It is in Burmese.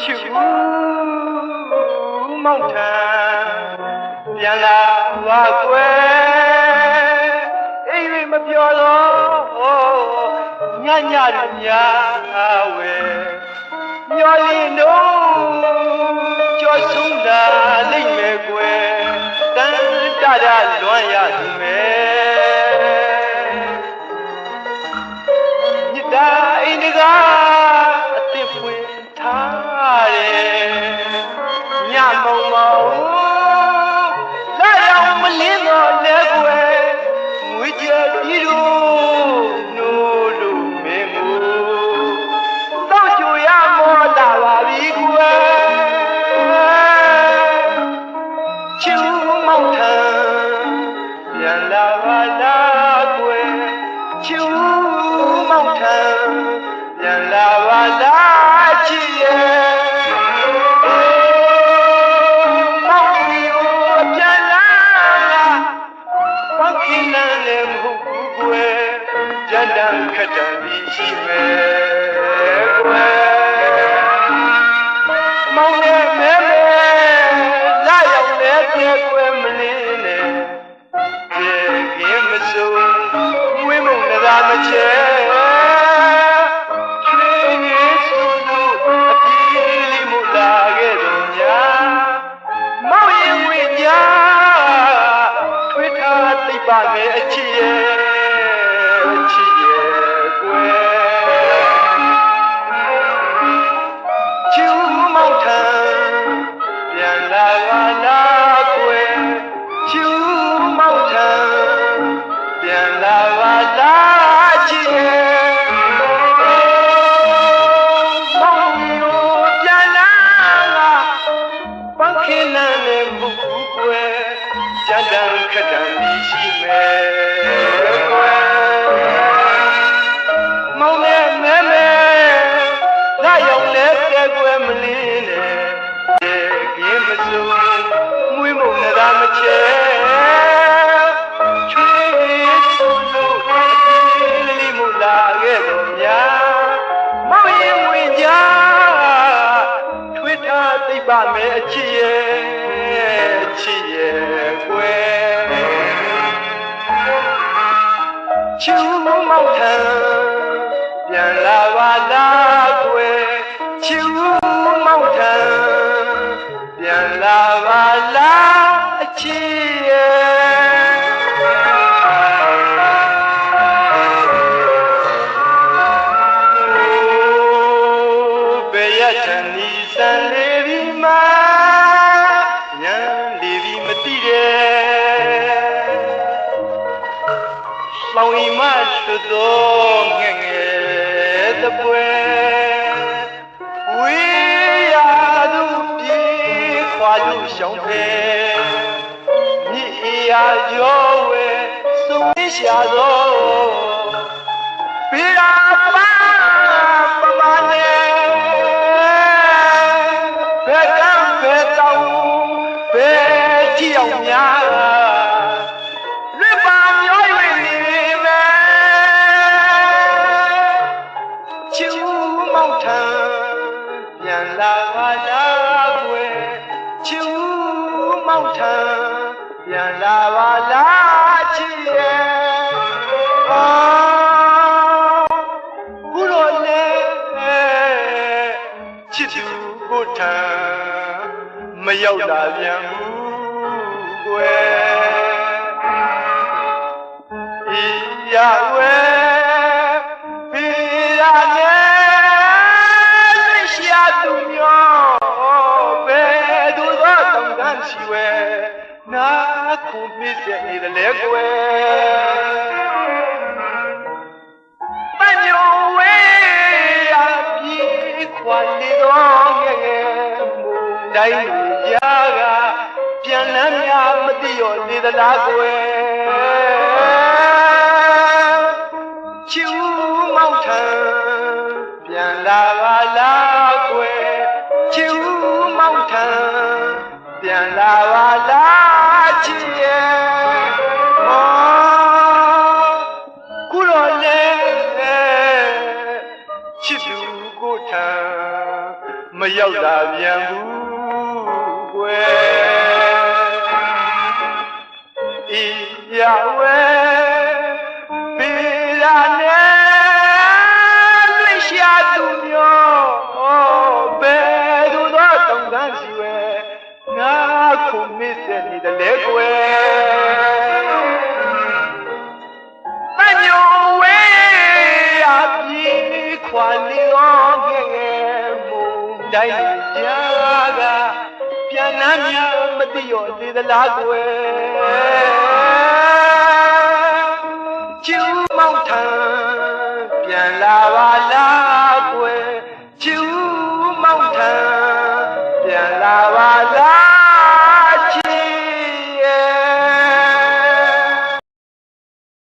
ချူမောင်ထံပြန်လာပါကွယ်အိမ်မပြောတော့ညညရညဝဲမျောလင်းတော့ကြောဆုံးလာလိမ့်မယ်ကွယ်တန်တရလွမ်းရသူမယ်မြစ်တာအိမ်တကား ပြန်လာပါလားကွယ်ချူမောင်ထံပြန်လာပါလားချစ်ရဲ့ င်းမုံနသာမချဲချွေးဆိုလို့အပြေးလေးမလာခဲ့တော့ညာမောင်ရင်ဝင်ညာထွေးထားသိပ်ပါမယ်အချစ်ရဲ့ မယ်အချစ်ရဲ့အချစ်ရဲ့ကွယ်ချူမောင်ထံပြန်လာပါလားကွယ်ချူမောင်ထံပြန်လာပါလားအချစ် လောင်ဤမသွသောငယ်ငယ်တပွဲဝေးရသူပြေခွာလို့ရှောင်းဖဲမြစ်အေရာရောဝဲစုံဝေးရှာသောပေရာပါပ လာပါလားချစ်ရဲ့အာဘုရောလေချစ်သူကိုထံမရောက်လာပြန်ဘူးကွယ်ရဝဲ ခုမြစ်တဲ့နေတယ်လေကွယ်ပညောဝဲရပြည်ခွာလေတော့ငယ်ငယ်မူတိုင်းရာကပြန်လန်းများမသိရောနေသလားကွယ်ချူမောင်ထံပြန်လာပါလားကွယ်ချူမောင်ထံပြန်လာပါလားချစ် သူကိုထံမမရောက်တာပြန်ဘူးကွယ်ဤရဝဲပေရာနဲ့လိရှာသူမျိုးဘယ်သူတော့တောင်းတန်းစီဝဲငါခုမစ်စနေတယ်လေကွယ် န်လမ်းများမသိရောသေးသလားကွယ်ကျူးမောက်ထံပြန်လာပါလား